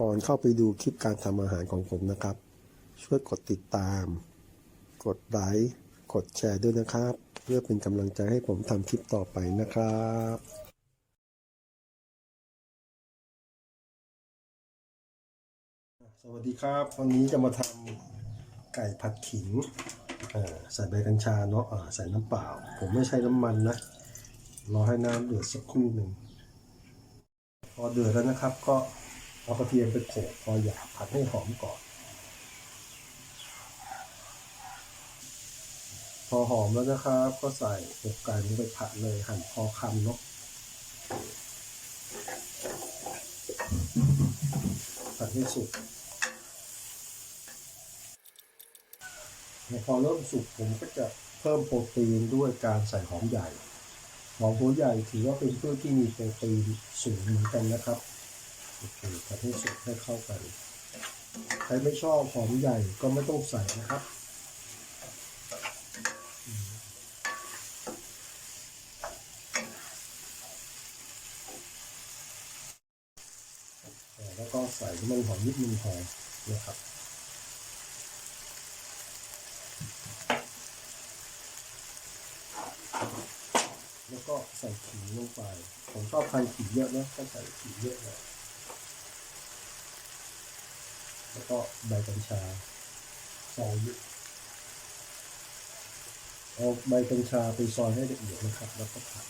ก่อนเข้าไปดูคลิปการทำอาหารของผมนะครับ ช่วยกดติดตาม กดไลค์กดแชร์ด้วยนะครับ เพื่อเป็นกำลังใจให้ผมทำคลิปต่อไปนะครับสวัสดีครับวันนี้จะมาทำไก่ผัดขิงใส่ใบกัญชาเนาะใส่น้ำเปล่า ผมไม่ใช้น้ำมันนะรอให้น้ำเดือดสักครู่หนึ่งพอเดือดแล้วนะครับก็ เอากระเทียมไปโขลกพอหยาบผัดให้หอมก่อน พอหอมแล้วนะครับ ก็ใส่อกไก่ลงไปผัดเลยหั่นพอคำเนาะผัดให้สุกพอเริ่มสุกผมก็จะเพิ่มโปรตีนด้วยการใส่หอมใหญ่ หอมหัวใหญ่ถือว่าเป็นพืชที่มีโปรตีนสูงเหมือนกันนะครับ โอเคผัดให้สุกให้เข้ากัน ใครไม่ชอบหอมใหญ่ก็ไม่ต้องใส่นะครับแล้วก็ใส่น้ำมันหอมนิดนึงพอนะครับแล้วก็ใส่ขิงลงไป ผมชอบทานขิงเยอะนะก็ใส่ขิงเยอะหน่อย แล้วก็ใบกัญชาซอยเอาใบกัญชาไปซอยให้ละเอียดนะครับ แล้วก็ผัด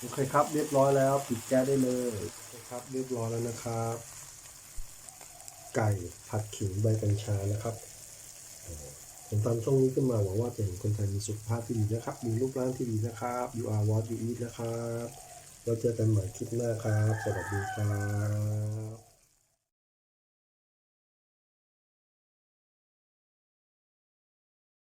โอเคครับ เรียบร้อยแล้ว ปิดแก๊สได้เลยโอเคครับ เรียบร้อยแล้วนะครับ ไก่ผัดขิงใบกัญชานะครับเอ่อผมทำช่องนี้ขึ้นมาหวังว่าจะเห็นคนไทยมีสุขภาพที่ดีนะครับ มีรูปร่างที่ดีนะครับ you are what you eat นะครับเราเจอกันใหม่คลิปหน้าครับ สวัสดีครับ